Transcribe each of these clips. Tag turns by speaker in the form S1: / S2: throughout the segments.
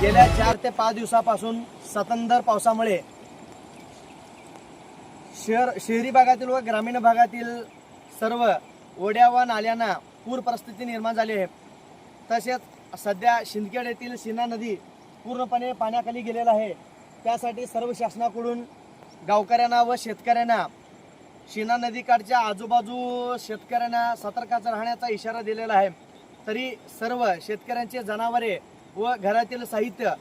S1: गेल्या चार ते पाच दिवसापासून सतंदर पावसामुळे शहर शहरी भागातील व ग्रामीण भागातील सर्व ओढ्या व नाल्यांना पूर परिस्थिती निर्माण झाली आहे. तसेच सध्या शिंदखेड येथील सीना नदी पूर्णपणे पाण्याखाली गेलेला आहे. त्यासाठी सर्व शासनाकडून गावकऱ्यांना व शेतकऱ्यांना शिना नदीकाठच्या आजूबाजू शेतकऱ्यांना सतर्काचा राहण्याचा इशारा दिलेला आहे. तरी सर्व शेतकऱ्यांचे जनावरे व घरातील साहित्य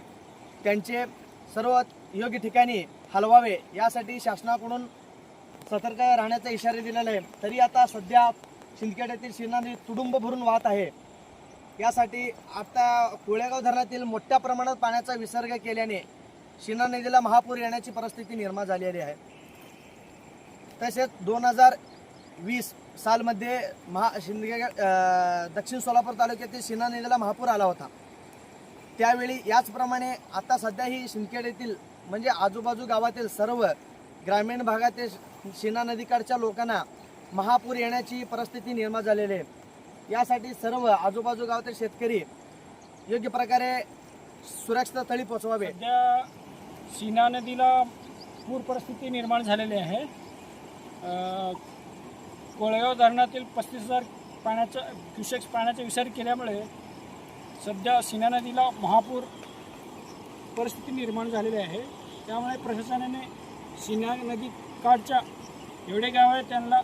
S1: त्यांचे सर्व योग्य ठिकाणी हलवावे यासाठी शासनाकडून सतर्क राहण्याचा इशारा दिलेला आहे. तरी आता सध्या शिंदखेड येथील शिना नदी तुडुंब भरून वाहत आहे. यासाठी आता कोळेगाव धरणातील मोठ्या प्रमाणात पाण्याचा विसर्ग केल्याने शिना नदीला महापूर येण्याची परिस्थिती निर्माण झालेली आहे. तसेच दोन हजार वीस सालमध्ये महा शिंदगे दक्षिण सोलापूर तालुक्यातील शिना नदीला महापूर आला होता. त्यावेळी याचप्रमाणे आता सध्या ही शिंदखेड येथील म्हणजे आजूबाजू गावातील सर्व ग्रामीण भागातील शिना नदीकाठच्या लोकांना महापूर येण्याची परिस्थिती निर्माण झालेली आहे. यासाठी सर्व आजूबाजू गावातील शेतकरी योग्य प्रकारे सुरक्षित स्थळी पोहोचवावे.
S2: सध्या सीना नदीला पूर परिस्थिती निर्माण झालेली आहे. कोळेगाव धरणातील पस्तीस हजार पाण्याचा क्युशेक्स पाण्याचा विसर्ग केल्यामुळे सध्या सीना नदीला महापूर परिस्थिती निर्माण झालेली आहे. त्यामुळे प्रशासनाने सीना नदी काठच्या एवढे गाव आहे त्यांना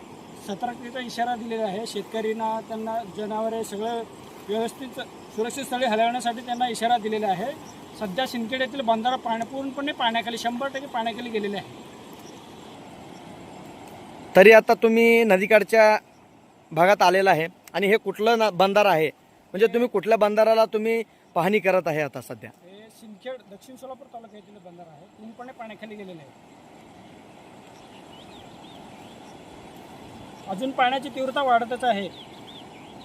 S2: सतर्कतेचा इशारा दिलेला आहे. शेतकऱ्यांना त्यांना जनावरे सगळं व्यवस्थित सुरक्षित स्थळी हलवण्यासाठी त्यांना इशारा दिलेला आहे. सध्या सिंदखेड येथील बंधारा पाण्या पूर्णपणे पाण्याखाली शंभर टक्के पाण्याखाली गेलेले आहे.
S1: तरी आता तुम्ही नदीकाठच्या भागात आलेला आहे आणि हे कुठलं न- बंधारा आहे? म्हणजे तुम्ही कुठल्या बंधाराला तुम्ही पाहणी करत आहे आता सध्या?
S2: हे सिंदखेड दक्षिण सोलापूर तालुक्यातील बंधारा आहे. पूर्णपणे पाण्याखाली गेलेले आहे. अजून पाण्याची तीव्रता वाढतच आहे.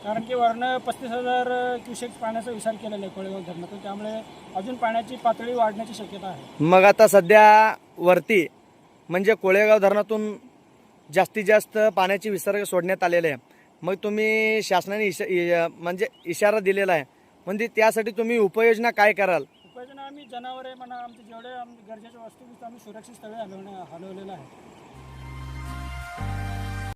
S2: कारण की वरनं पस्तीस हजार क्युसेक्स पाण्याचा विचार केलेला आहे कोळेगाव धरणातून. त्यामुळे अजून पाण्याची पातळी वाढण्याची शक्यता आहे.
S1: मग आता सध्या वरती म्हणजे कोळेगाव धरणातून जास्तीत जास्त पाण्याची विसर्ग सोडण्यात आलेले आहे. मग तुम्ही शासनाने इशा इ- म्हणजे इशारा दिलेला आहे. म्हणजे त्यासाठी तुम्ही उपाययोजना काय कराल?
S2: उपाययोजना आम्ही जनावरे म्हणा आमचे जेवढे आम गरजेच्या वस्तू आम्ही सुरक्षित स्थळी हलवण्या हलवलेलं आहे.